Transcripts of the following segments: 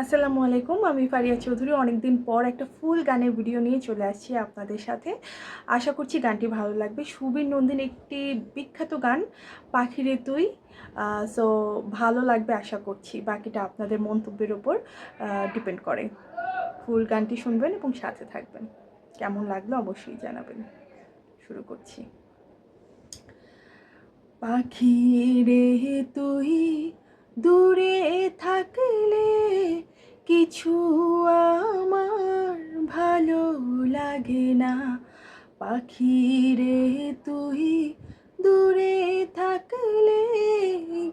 আসসালামু আলাইকুম, আমি ফারিয়া চৌধুরী। অনেকদিন পর একটা ফুল গানের ভিডিও নিয়ে চলে আসছি আপনাদের সাথে। আশা করছি গানটি ভালো লাগবে। সুবীর নন্দিন একটি বিখ্যাত গান, পাখিরে তুই। সো ভালো লাগবে আশা করছি। বাকিটা আপনাদের মন্তব্যের ওপর ডিপেন্ড করে। ফুল গানটি শুনবেন এবং সাথে থাকবেন। কেমন লাগল অবশ্যই জানাবেন। শুরু করছি। পাখি রে তুই, দূরে থাকলে কিছু আমার ভালো লাগে না। পাখি রে তুই দূরে থাকলে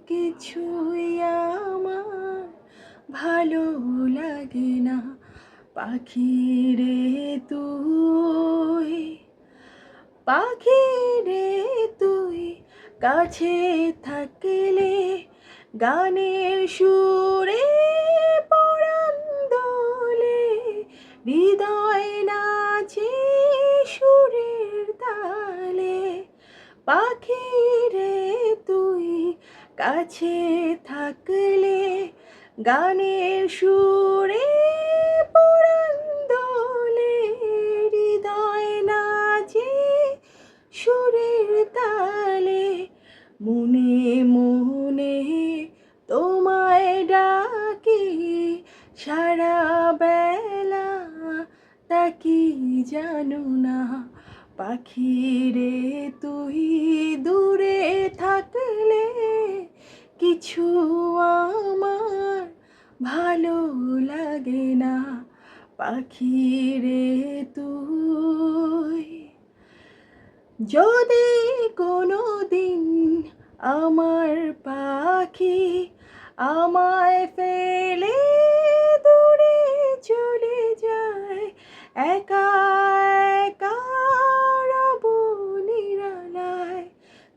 কিছুই আমার ভালো লাগে না। পাখি রে তুই পাখি রে তুই কাছে থাকলে গানের সুরে হৃদয় নাচে সুরের তালে পাখি রে তুই কাছে থাকলে গানের সুরে পরাণ দোলে, হৃদয় নাচে সুরের তালে, মনে কি জানো না? পাখি রে তুই দূরে থাকলে কিছু আমার ভালো লাগে না। পাখি রে তুই যদি কোনো দিন আমার পাখি আমায় ফেলে একা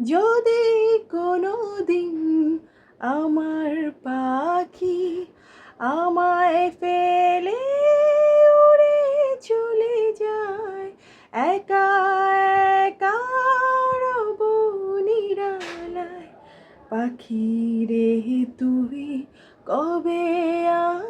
যদি কোনো দিন আমার পাখি আমায় ফেলে উড়ে চলে যায় একা একা রব নিরালায়। পাখি রে তুই কবে আমার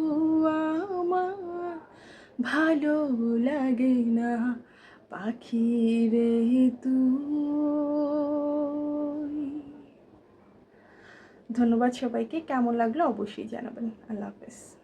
ভালো লাগে না পাখি রে তুই। ধন্যবাদ সবাইকে কেমন লাগল অবশ্যই জানাবেন। আল্লাহ হাফেজ।